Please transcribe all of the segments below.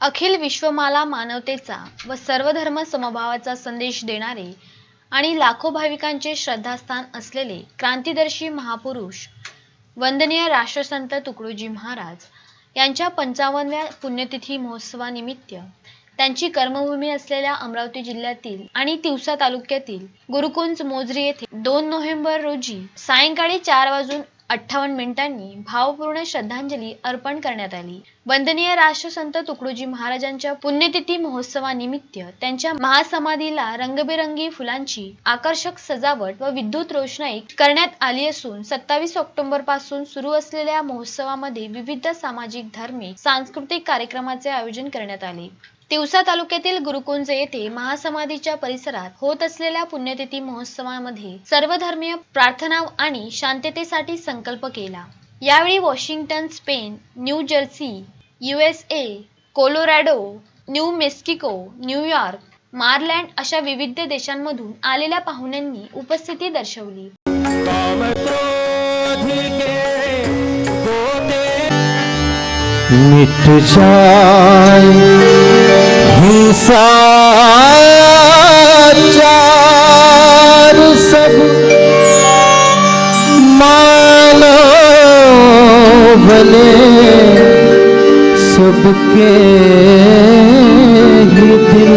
अखिल विश्वमाला मानवतेचा व सर्वधर्म समभावाचा संदेश देणारे आणि लाखो भाविकांचे श्रद्धास्थान असलेले क्रांतिदर्शी महापुरुष वंदनीय राष्ट्रसंत तुकडोजी महाराज यांच्या पंचावन्नव्या पुण्यतिथी महोत्सवानिमित्त त्यांची कर्मभूमी असलेल्या अमरावती जिल्ह्यातील आणि तिवसा तालुक्यातील गुरुकुंज मोजरी येथे दोन नोव्हेंबर रोजी सायंकाळी चार वाजून अठ्ठावन्न मिनिटांनी भावपूर्ण श्रद्धांजली अर्पण करण्यात आली. वंदनीय राष्ट्रसंत तुकडोजी महाराजांच्या पुण्यतिथी महोत्सवानिमित्त त्यांच्या महासमाधीला रंगबेरंगी फुलांची आकर्षक सजावट व विद्युत रोषणाई करण्यात आली असून सत्तावीस ऑक्टोबरपासून सुरू असलेल्या महोत्सवामध्ये विविध सामाजिक धार्मिक सांस्कृतिक कार्यक्रमाचे आयोजन करण्यात आले. तिवसा तालुक्यातील गुरुकुंज येथे महासमाधीच्या परिसरात होत असलेल्या पुण्यतिथी महोत्सवामध्ये सर्वधर्मीय प्रार्थना आणि शांततेसाठी संकल्प केला. यावेळी Washington Spain New Jersey USA Colorado New Mexico New York Maryland अशा विविध देशांमधून आलेल्या पाहुण्यांनी उपस्थिती दर्शवली. काम संसार सब मानो भले सबके ही दिल.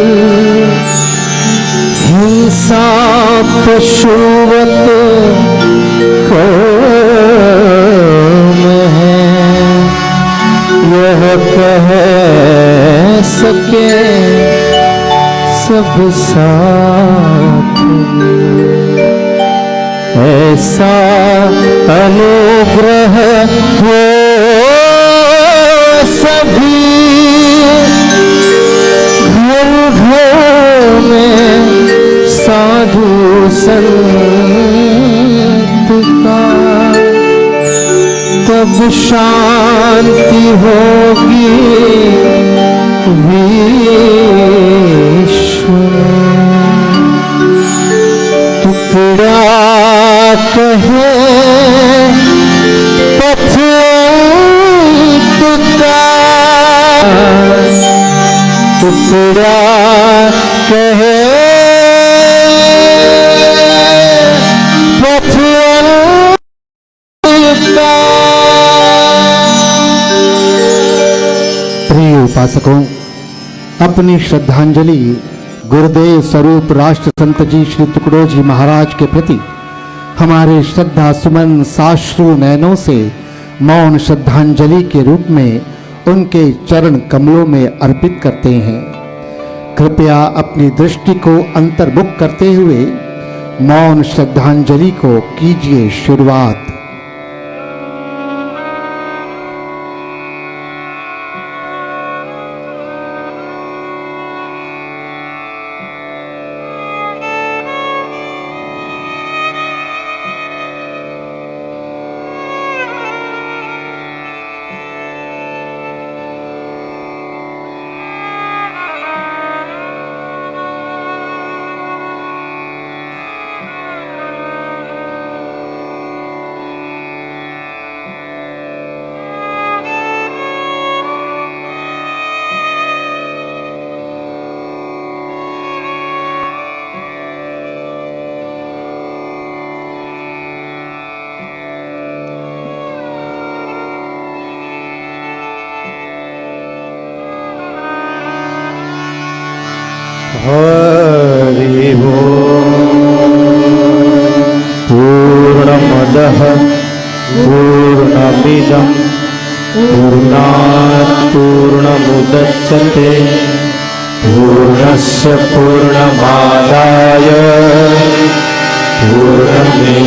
हिंसा पशुवत कौम है यह कह सके सब साथ ऐसा अनुग्रह हो सभी घर घर में साधु संत का। तब शांति होगी वीर टुकड़ा टुकड़ा। कहे प्रिय उपासकों अपनी श्रद्धांजलि गुरुदेव स्वरूप राष्ट्र संत जी श्री टुकड़ो जी महाराज के प्रति हमारे श्रद्धा सुमन साश्रु नयनों से मौन श्रद्धांजलि के रूप में उनके चरण कमलों में अर्पित करते हैं। कृपया अपनी दृष्टि को अंतर्मुख करते हुए मौन श्रद्धांजलि को कीजिए शुरुआत। पूर्णमदः पूर्णमिदं पूर्णात् पूर्णमुदच्यते पूर्णस्य पूर्णमादाय पूर्णमेवावशिष्यते।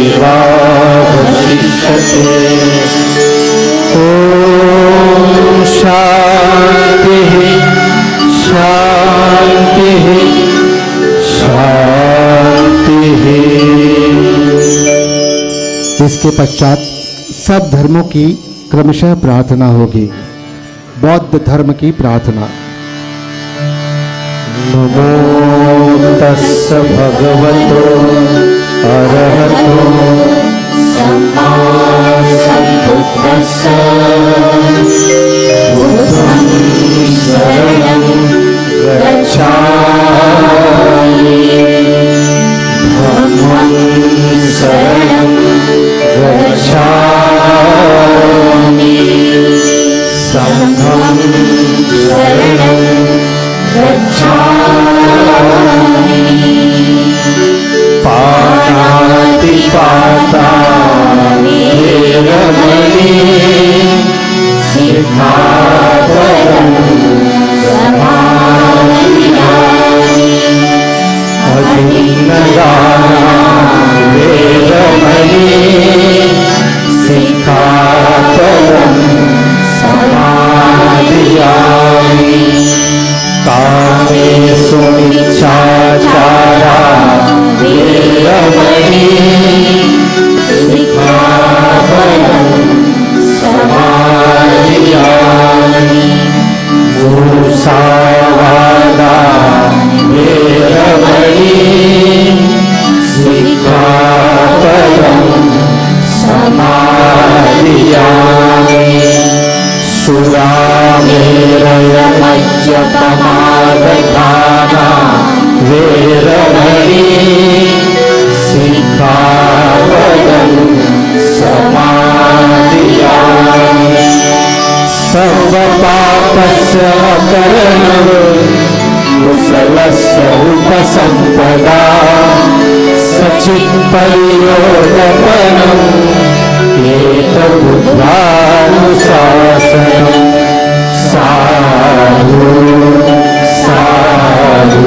ॐ शान्तिः शान्तिः। इसके पश्चात सब धर्मों की क्रमशः प्रार्थना होगी। बौद्ध धर्म की प्रार्थना। नमो तस् भगवतो अरहतो। सम्मा सम्बुद्धस्य। बुद्धं शरणं Come one, Sarah. कुशलस्य उपसम्पदा सचित्परियोगपनम् एतबुद्धानुशासनम् साधु साधु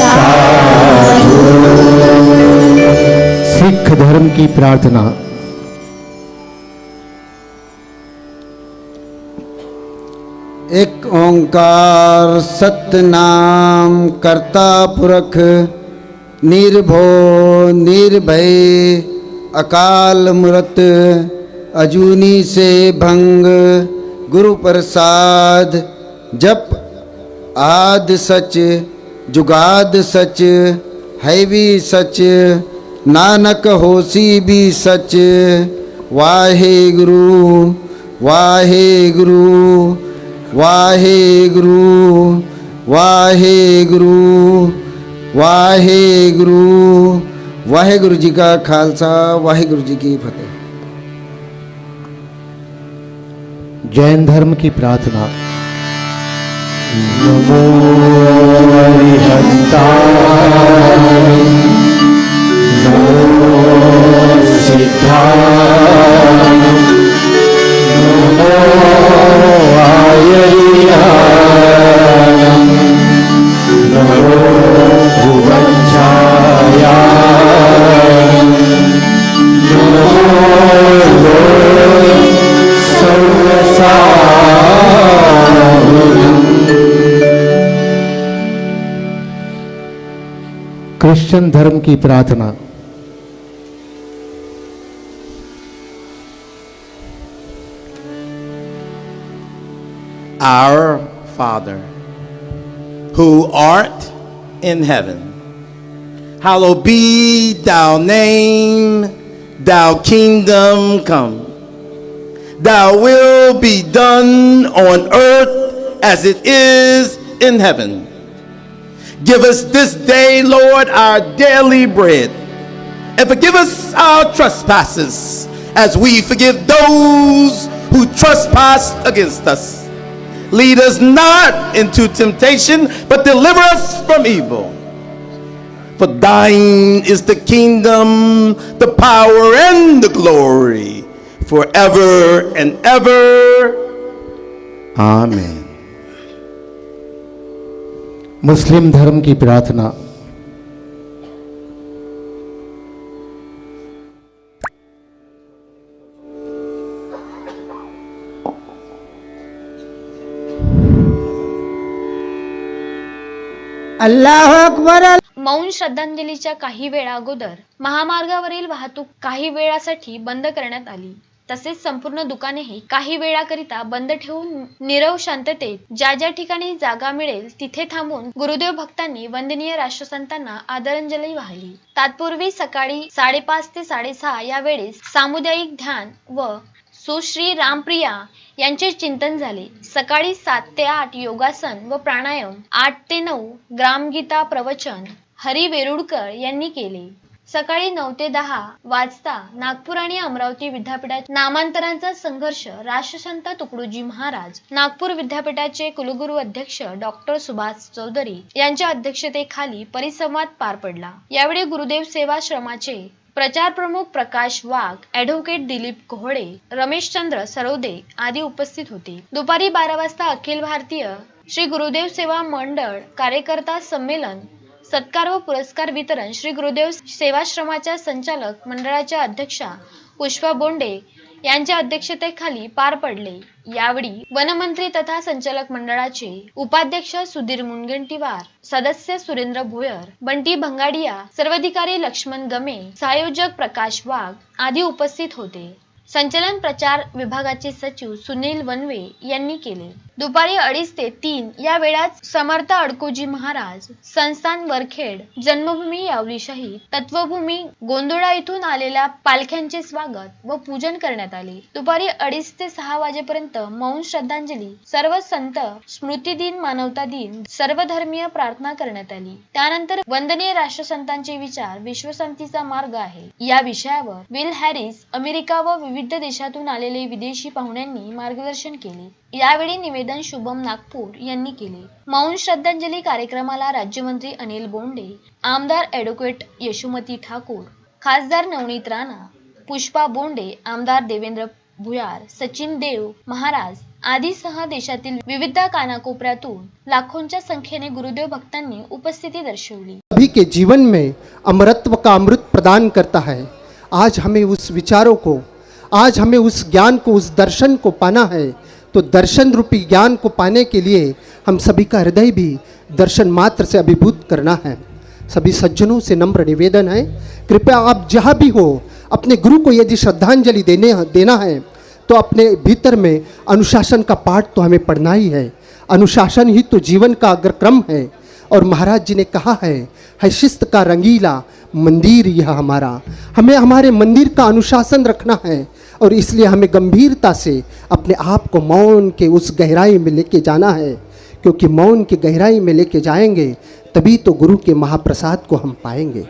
साधु। सिख धर्म की प्रार्थना। एक ओंकार सतनाम करता पुरख निर्भो निर्भय अकाल मूर्त अजूनी से भंग गुरु प्रसाद जप आद सच जुगाद सच है भी सच नानक होसी भी सच वाहे गुरु वाहे गुरु। वाहे गुरु वाहे गुरु वाहे गुरु वाहेगुरु जी का खालसा वाहेगुरु जी की फतेह। जैन धर्म की प्रार्थना। नमो हरिहस्ताय। नमो सिद्धाय। क्रिश्चियन धर्म की प्रार्थना Our Father, who art in heaven, hallowed be thy name, thy kingdom come. Thy will be done on earth as it is in heaven. Give us this day, Lord, our daily bread. And forgive us our trespasses as we forgive those who trespass against us. Lead us not into temptation, but deliver us from evil. For thine is the kingdom, the power, and the glory forever and ever. Amen. मुस्लिम धर्म की प्रार्थना। अल्लाह अकबर मौन श्रद्धांजलीच्या काही वेळा अगोदर महामार्गावरील वाहतूक काही वेळासाठी बंद करण्यात आली. तसेच संपूर्ण दुकानेही काही वेळाकरिता बंद ठेवून निरव शांततेत ज्या ज्या ठिकाणी जागा मिळेल तिथे थांबून गुरुदेव भक्तांनी वंदनीय राष्ट्रसंतांना आदरांजली वाहिली. तात्पूर्वी सकाळी साडेपाच ते साडेसहा या वेळेस सामुदायिक ध्यान व सुश्री रामप्रिया यांचे चिंतन झाले. सकाळी सात ते आठ योगासन व प्राणायाम आठ ते नऊ ग्रामगीता प्रवचन हरी वेरुळकर यांनी केले. सकाळी नऊ ते दहा वाजता नागपूर आणि अमरावती विद्यापीठात नामांतरांचा संघर्ष राष्ट्रसंत तुकडोजी महाराज नागपूर विद्यापीठाचे कुलगुरू अध्यक्ष डॉक्टर सुभाष चौधरी यांच्या अध्यक्षतेखाली परिसंवाद पार पडला. यावेळी गुरुदेव सेवाश्रमाचे प्रचार प्रमुख प्रकाश वाघ ऍडव्होकेट दिलीप कोहळे रमेशचंद्र सरोदे आदी उपस्थित होते. दुपारी बारा वाजता अखिल भारतीय श्री गुरुदेव सेवा मंडळ कार्यकर्ता संमेलन सत्कार व पुरस्कार वितरण श्री गुरुदेव सेवाश्रमाच्या संचालक मंडळाच्या अध्यक्षा पुष्पा बोंडे यांच्या अध्यक्षतेखाली पार पडले. यावेळी वनमंत्री तथा संचालक मंडळाचे उपाध्यक्ष सुधीर मुनगंटीवार सदस्य सुरेंद्र भोयर बंटी भंगाडिया सर्वाधिकारी लक्ष्मण गमे संयोजक प्रकाश वाघ आदी उपस्थित होते. संचलन प्रचार विभागाचे सचिव सुनील वनवे यांनी केले. दुपारी अडीच ते तीन या वेळात समर्थ अडकोजी महाराज संस्थान वरखेड जन्मभूमी यावली तत्वभूमी गोंदोळा इथून आलेल्या पालख्यांचे स्वागत व पूजन करण्यात आले. दुपारी अडीच ते सहा वाजेपर्यंत मौन श्रद्धांजली सर्व संत स्मृती दिन मानवता दिन सर्व धर्मीय प्रार्थना करण्यात आली. त्यानंतर वंदनीय राष्ट्रसंतांचे विचार विश्वसंतीचा मार्ग आहे. या विषयावर विल हॅरिस अमेरिका व विविध देशातून आलेले विदेशी पाहुण्यांनी मार्गदर्शन केले. यावेळी निवेदन शुभम नागपूर यांनी केले. मौन श्रद्धांजली कार्यक्रमाला राज्यमंत्री अनिल बोंडे आमदार ॲडव्होकेट यशोमती ठाकूर खासदार नवनीत राणा पुष्पा बोंडे आमदार देवेंद्र भुयार सचिन देव महाराज आदीसह देशातील विविध कानाकोपऱ्यातून लाखोंच्या संख्येने गुरुदेव भक्तांनी उपस्थिती दर्शवली. सभी के जीवन में अमरत्व का अमृत प्रदान करता है। आज हमें उस विचारों को आज हमें उस ज्ञान को उस दर्शन को पाना है तो दर्शन रूपी ज्ञान को पाने के लिए हम सभी का हृदय भी दर्शन मात्र से अभिभूत करना है। सभी सज्जनों से नम्र निवेदन है, कृपया आप जहाँ भी हो, अपने गुरु को यदि श्रद्धांजलि देने देना है तो अपने भीतर में अनुशासन का पाठ तो हमें पढ़ना ही है। अनुशासन ही तो जीवन का अग्रक्रम है। और महाराज जी ने कहा है है शिस्त का रंगीला मंदिर यह हमारा। हमें हमारे मंदिर का अनुशासन रखना है। और इसलिए हमें गंभीरता से अपने आप को मौन के उस गहराई में लेके जाना है। क्योंकि मौन की गहराई में लेके जाएँगे, तभी तो गुरु के महाप्रसाद को हम पाएँगे।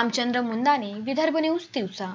रामचंद्र मुंदाने विदर्भ न्यूज तिवसा.